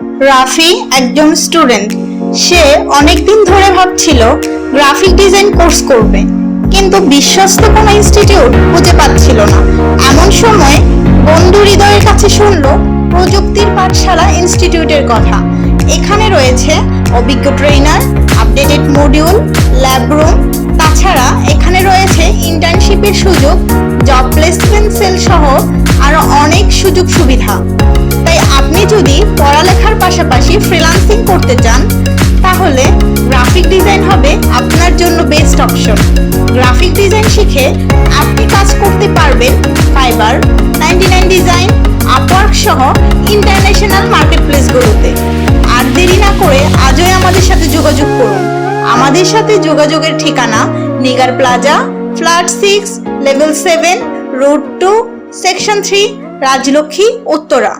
রাফি একজন স্টুডেন্ট। সে অনেকদিন ধরে ভাবছিল গ্রাফিক ডিজাইন কোর্স করবে, কিন্তু বিশ্বস্ত কোনো ইনস্টিটিউট খুঁজে পাচ্ছিল না। এমন সময় বন্ধু হৃদয়ের কাছে শুনলো প্রযুক্তির পাঠশালা ইনস্টিটিউটের কথা। এখানে রয়েছে অভিজ্ঞ trainer updated module lab room তাছাড়া এখানে রয়েছে ইন্টার্নশিপের সুযোগ জব প্লেসমেন্ট সেল সহ আরও অনেক সুযোগ সুবিধা তাই আপনি যদি অপশন গ্রাফিক ডিজাইন শিখে আপনি কাজ করতে পারবেন Fiverr ninety nine design Upwork সহ ইন্টারন্যাশনাল মার্কেট প্লেসগুলোতে আর দেরি না করে আজই আমাদের সাথে যোগাযোগ করুন। আমাদের সাথে যোগাযোগের ঠিকানা Nigar plaza, flat six level seven road two section three Rajlakshmi, Uttara.